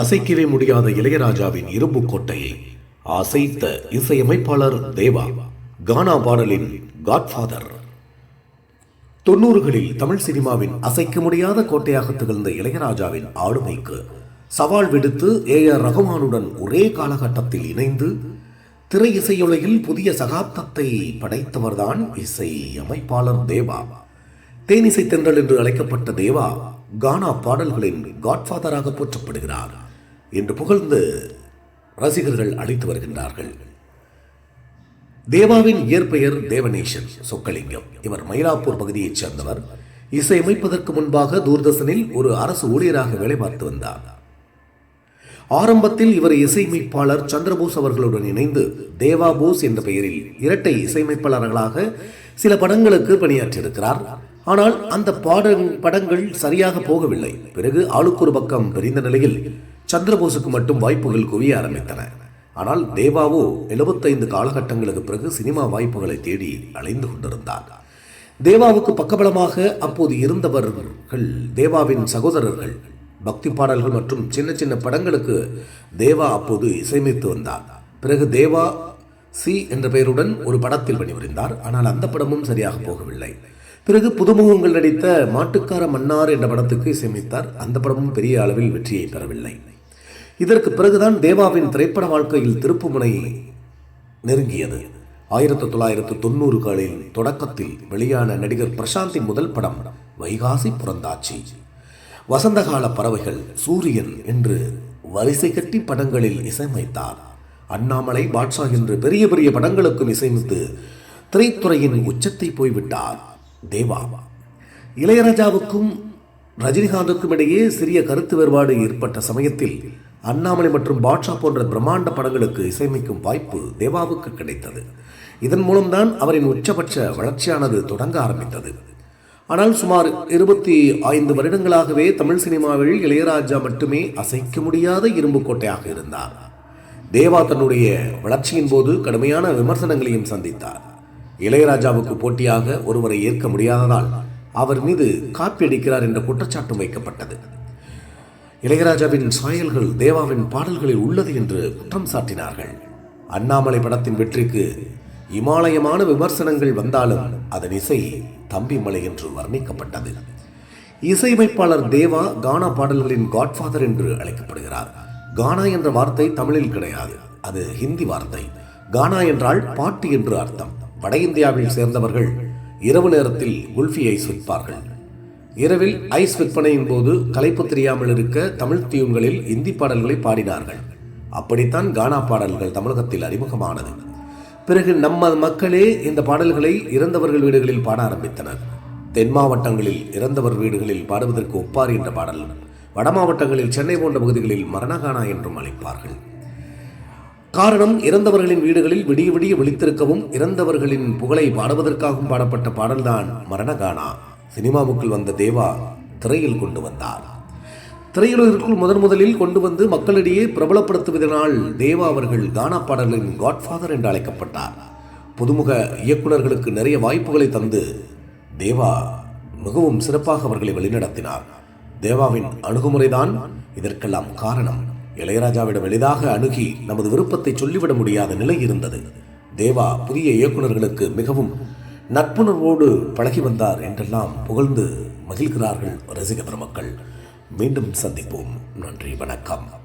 அசைக்கவே முடியாத இளையராஜாவின் இரும்பு கோட்டையை அசைத்த இசையமைப்பாளர் தேவா கானா பாடலின் காட்ஃபாதர் தொண்ணூறுகளில் தமிழ் சினிமாவின் அசைக்க முடியாத கோட்டையாக திகழ்ந்த இளையராஜாவின் ஆளுமைக்கு சவால் விடுத்து ஏ ஆர் ரகுமானுடன் ஒரே காலகட்டத்தில் இணைந்து திரை இசையுலகில் புதிய சகாப்தத்தை படைத்தவர்தான் இசை அமைப்பாளர் தேவா தேனிசை தென்றல் என்று அழைக்கப்பட்ட தேவா கானா பாடல்களின் காட்ஃபாதராக போற்றப்படுகிறார். என்று புகழ்ந்து ரசிகர்கள் அழைத்து வருகின்றார்கள். தேவாவின் இயற்பெயர் தேவநேசன் சொக்கலிங்கம். இவர் மயிலாப்பூர் பகுதியைச் சேர்ந்தவர். இசையமைப்பதற்கு முன்பாக தூர்தர்ஷனில் ஒரு அரசு ஊழியராக வேலை பார்த்து வந்தார். ஆரம்பத்தில் இவர் இசையமைப்பாளர் சந்திரபோஸ் அவர்களுடன் இணைந்து தேவா போஸ் என்ற பெயரில் இரட்டை இசையமைப்பாளர்களாக சில படங்களுக்கு பணியாற்றியிருக்கிறார். ஆனால் அந்த பாட படங்கள் சரியாக போகவில்லை. பிறகு ஆளுக்கு ஒரு பக்கம் பிரிந்த நிலையில் சந்திரபோஸுக்கு மட்டும் வாய்ப்புகள் குவிய ஆரம்பித்தன. ஆனால் தேவாவோ எழுபத்தைந்து காலகட்டங்களுக்கு பிறகு சினிமா வாய்ப்புகளை தேடி அலைந்து கொண்டிருந்தார் தேவாவுக்கு பக்கபலமாக அப்போது இருந்தவர்கள் தேவாவின் சகோதரர்கள் பக்தி பாடல்கள் மற்றும் சின்ன சின்ன படங்களுக்கு தேவா அப்போது இசையமைத்து வந்தார் பிறகு தேவா சி என்ற பெயருடன் ஒரு படத்தில் பணிபுரிந்தார். ஆனால் அந்த படமும் சரியாக போகவில்லை. பிறகு புதுமுகங்கள் நடித்த மாட்டுக்கார மன்னார் என்ற படத்துக்கு இசையமைத்தார். அந்த படமும் பெரிய அளவில் வெற்றியை பெறவில்லை. இதற்கு பிறகுதான் தேவாவின் திரைப்பட வாழ்க்கையில் திருப்புமுனை நெருங்கியது. ஆயிரத்தி தொள்ளாயிரத்து தொண்ணூறுகளின் தொடக்கத்தில் வெளியான நடிகர் பிரசாந்தின் முதல் படம் வைகாசி புறந்தாச்சி வசந்தகால பறவைகள் சூரியன் என்று வரிசை கட்டி படங்களில் இசையமைத்தார். அண்ணாமலை பாட்ஷா என்று பெரிய பெரிய படங்களுக்கும் இசையமைத்து திரைத்துறையின் உச்சத்தை போய்விட்டார் தேவா. இளையராஜாவுக்கும் ரஜினிகாந்துக்கும் இடையே சிறிய கருத்து வேறுபாடு ஏற்பட்ட சமயத்தில் அண்ணாமலை மற்றும் பாட்ஷா போன்ற பிரம்மாண்ட படங்களுக்கு இசையமைக்கும் வாய்ப்பு தேவாவுக்கு கிடைத்தது. இதன் மூலம்தான் அவரின் உச்சபட்ச வளர்ச்சியானது தொடங்க ஆரம்பித்தது. ஆனால் சுமார் இருபத்தி ஐந்து வருடங்களாகவே தமிழ் சினிமாவில் இளையராஜா மட்டுமே அசைக்க முடியாத இரும்புக்கோட்டையாக இருந்தார். தேவா தன்னுடைய வளர்ச்சியின் போது கடுமையான விமர்சனங்களையும் சந்தித்தார். இளையராஜாவுக்கு போட்டியாக ஒருவரை ஏற்க முடியாததால் அவர் மீது காப்பி அடிக்கிறார் என்ற குற்றச்சாட்டும் வைக்கப்பட்டது. இளையராஜாவின் சாயல்கள் தேவாவின் பாடல்களில் உள்ளது என்று குற்றம் சாட்டினார்கள். அண்ணாமலை படத்தின் வெற்றிக்கு இமாலயமான விமர்சனங்கள் வந்தாலும் அதன் இசை தம்பிமலை என்று வர்ணிக்கப்பட்டது. இசையமைப்பாளர் தேவா கானா பாடல்களின் காட்ஃபாதர் என்று அழைக்கப்படுகிறார். கானா என்ற வார்த்தை தமிழில் கிடையாது. அது ஹிந்தி வார்த்தை. கானா என்றால் பாட்டு என்று அர்த்தம். வட இந்தியாவில் சேர்ந்தவர்கள் இரவு நேரத்தில் குல்ஃபியை சுற்பார்கள் இரவில் ஐஸ் விற்பனையின் போது கலைப்பு தெரியாமல் இருக்க தமிழ் தியூன்களில் இந்தி பாடல்களை பாடினார்கள். அப்படித்தான் கானா பாடல்கள் தமிழகத்தில் அறிமுகமானது. பிறகு நம்ம மக்களே இந்த பாடல்களை இறந்தவர்கள் வீடுகளில் பாட ஆரம்பித்தனர். தென் மாவட்டங்களில் இறந்தவர் வீடுகளில் பாடுவதற்கு ஒப்பாரி என்ற பாடல் வட மாவட்டங்களில் சென்னை போன்ற பகுதிகளில் மரணகானா என்றும் அழைப்பார்கள். காரணம் இறந்தவர்களின் வீடுகளில் விடிய விடிய விழித்திருக்கவும் இறந்தவர்களின் புகழை பாடுவதற்காகவும் பாடப்பட்ட பாடல்தான் மரணகானா சினிமாவுக்குள் வந்த தேவா திரையில் கொண்டு வந்தார். திரையுலகிற்குள் முதன் முதலில் கொண்டு வந்து மக்களிடையே பிரபலப்படுத்துவதனால் தேவா அவர்கள் கானா பாடல்களின் காட்ஃபாதர் என்று அழைக்கப்பட்டார். புதுமுக இயக்குநர்களுக்கு நிறைய வாய்ப்புகளை தந்து தேவா மிகவும் சிறப்பாக அவர்களை வழிநடத்தினார். தேவாவின் அணுகுமுறைதான் இதற்கெல்லாம் காரணம். இளையராஜாவிடம் எளிதாக அணுகி நமது விருப்பத்தை சொல்லிவிட முடியாத நிலை இருந்தது. தேவா புதிய இயக்குநர்களுக்கு மிகவும் நட்புணர்வோடு பழகி வந்தார் என்றெல்லாம் புகழ்ந்து மகிழ்கிறார்கள் ரசிக பெருமக்கள். மீண்டும் சந்திப்போம். நன்றி வணக்கம்.